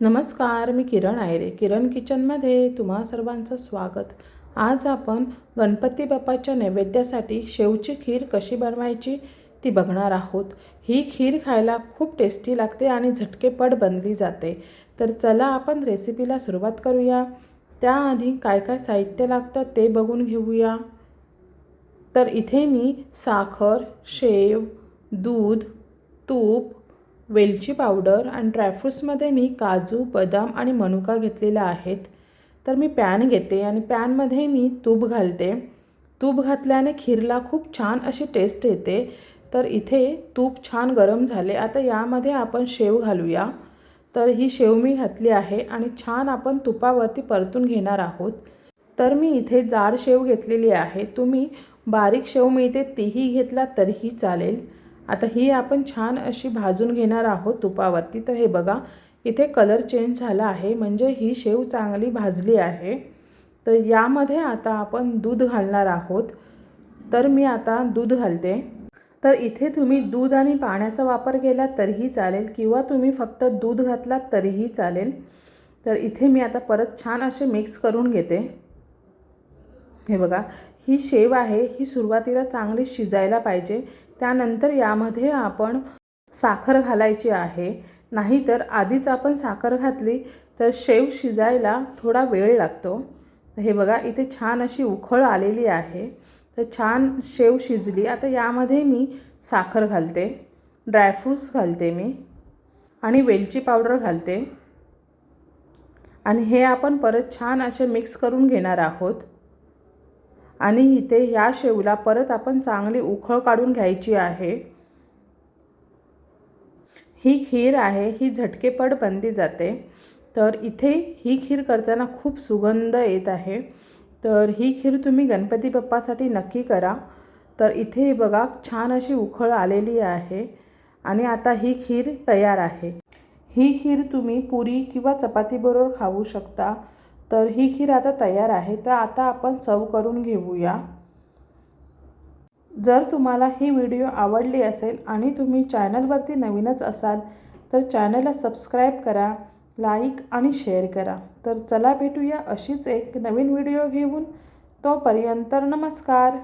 नमस्कार मी किरण आयरे. किरण किचनमध्ये तुम्हा सर्वांचं स्वागत. आज आपण गणपती बाप्पाच्या नैवेद्यासाठी शेवची खीर कशी बनवायची ती बघणार आहोत. ही खीर खायला खूप टेस्टी लागते आणि झटकेपट बनली जाते. तर चला आपण रेसिपीला सुरुवात करूया. त्याआधी काय काय साहित्य लागतं ते बघून घेऊया. तर इथे मी साखर शेव दूध तूप वेलची पावडर आणि ड्रायफ्रूट्समध्ये मी काजू बदाम आणि मनुका घेतलेला आहेत. तर मी पॅन घेते आणि पॅनमध्ये मी तूप घालते. तूप घातल्याने खीरला खूप छान अशी टेस्ट येते. तर इथे तूप छान गरम झाले. आता यामध्ये आपण शेव घालूया. तर ही शेव मी घातली आहे आणि छान आपण तुपावरती परतून घेणार आहोत. तर मी इथे जाड शेव घेतलेली आहे. तुम्ही बारीक शेव मिळते तीही घेतला तरीही चालेल. आता ही आपण छान अशी भाजून घेणार आहोत तुपावरती. तर हे बघा इथे कलर चेंज झाला आहे. म्हणजे ही शेव चांगली भाजली आहे. तर यामध्ये आता आपण दूध घालणार आहोत. तर मी आता दूध घालते. तर इथे तुम्ही दूध आणि पाण्याचा वापर केला तरीही चालेल किंवा तुम्ही फक्त दूध घातलात तरीही चालेल. तर इथे मी आता परत छान असे मिक्स करून घेते. हे बघा ही शेव आहे ही सुरुवातीला चांगली शिजायला पाहिजे. त्यानंतर यामध्ये आपण साखर घालायची आहे. नाहीतर आधीच आपण साखर घातली तर शेव शिजायला थोडा वेळ लागतो. हे बघा इथे छान अशी उखळ आलेली आहे. तर छान शेव शिजली. आता यामध्ये मी साखर घालते. ड्रायफ्रूट्स घालते मी. आणि वेलची पावडर घालते. आणि हे आपण परत छान असे मिक्स करून घेणार आहोत. आणि इथे या शेवला परत आपण चांगली उखळ काढून घ्यायची आहे. ही खीर आहे ही झटकेपट बनली जाते. तर इथे ही खीर करताना खूप सुगंध येत आहे. तर ही खीर तुम्ही गणपती बाप्पासाठी नक्की करा. तर इथे बघा छान अशी उखळ आलेली आहे आणि आता ही खीर तयार आहे. ही खीर तुम्ही पुरी किंवा चपातीबरोबर खाऊ शकता. तर ही खीर आता तयार आहे. तर आता आपण सर्व करून घेऊया. जर तुम्हाला ही व्हिडिओ आवडली असेल आणि तुम्ही चॅनलवरती नवीनच असाल तर चॅनलला सबस्क्राईब करा लाईक आणि शेअर करा. तर चला भेटूया अशीच एक नवीन व्हिडिओ घेऊन. तोपर्यंत नमस्कार.